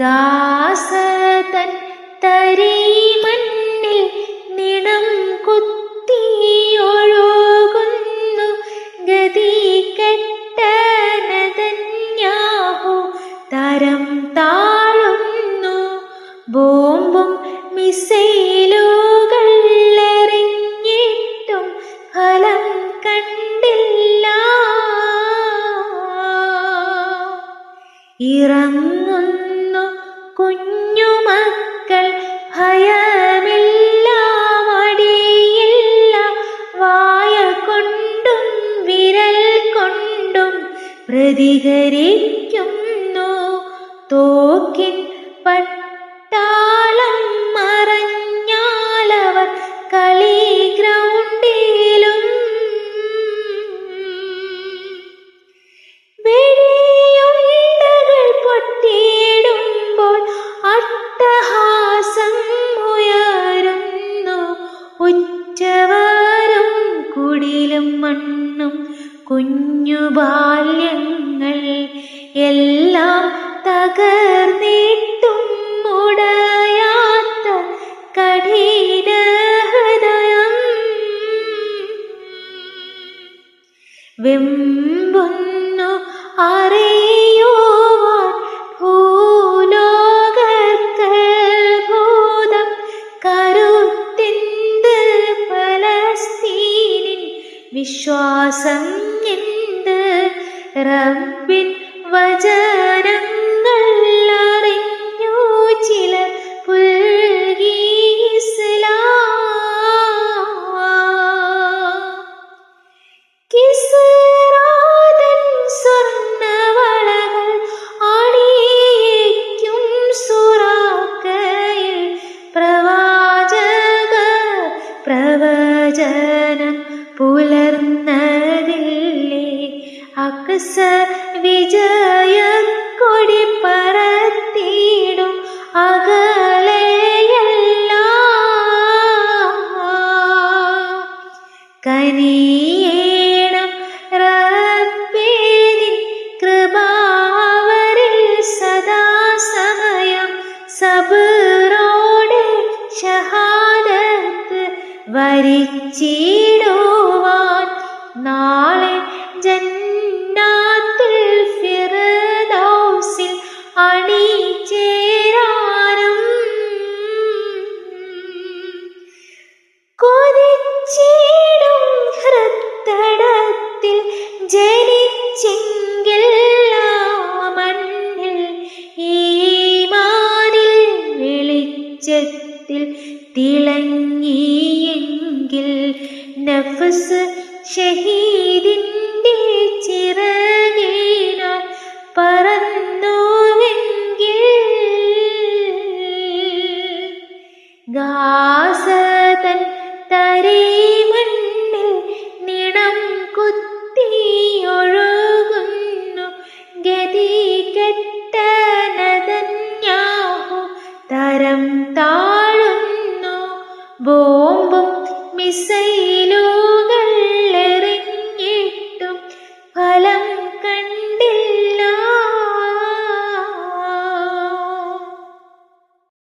ഗാസതൻ തരിമണ്ണിൽ നിണം കുത്തിയൊഴുകുന്നു ഗതി കെട്ടനതന്യാഹു തരം താഴുന്നു ബോംബും മിസൈലുകൾ എറിഞ്ഞിട്ടും ഫലം കണ്ടില്ല. ഇറങ്ങുന്നു കുഞ്ഞുമക്കൾ ഭയമില്ല മടിയില്ല വായ കൊണ്ടും വിരൽ കൊണ്ടും പ്രതികരിക്കുന്നു. തോക്കിൻ പട്ടാളം കുഞ്ഞു ബാല്യങ്ങൾ എല്ലാം തകർന്നിട്ടും മുടയാത്ത കഠിന ഹൃദയം വെമ്പുന്നു അറിയുവാൻ ഭൂലോകത്തത്ഭുതം കരുത്തിന്ത് ഫലസ്തീനിൻ വിശ്വാസം എന്ത് റബ്ബിൻ വചനങ്ങൾ അറിഞ്ഞു ചില പ്രവചനം പുലർന്നതില്ലേ അക്സ കൊടി പറത്തിടും അകലെയെല്ലാം. കനിയേണം റബ്ബേ നിൻ കൃപാവരിൽ സദാ സമയം സബറോടെ ഷഹാദത്ത് വരിച്ചിടുവാൻ നാളെ ജന്നാത്തുൽ നഫ്സ് ഷഹീദിന്റെ ചിറകീന പറന്നുവെങ്കിൽ. ഗാസതൻ തരിമണ്ണിൽ നിണം കുത്തിയൊഴുകുന്നു ഗതി കെട്ടനതന്യാഹു തരം താഴുന്നു. ബോംബും മിസൈലും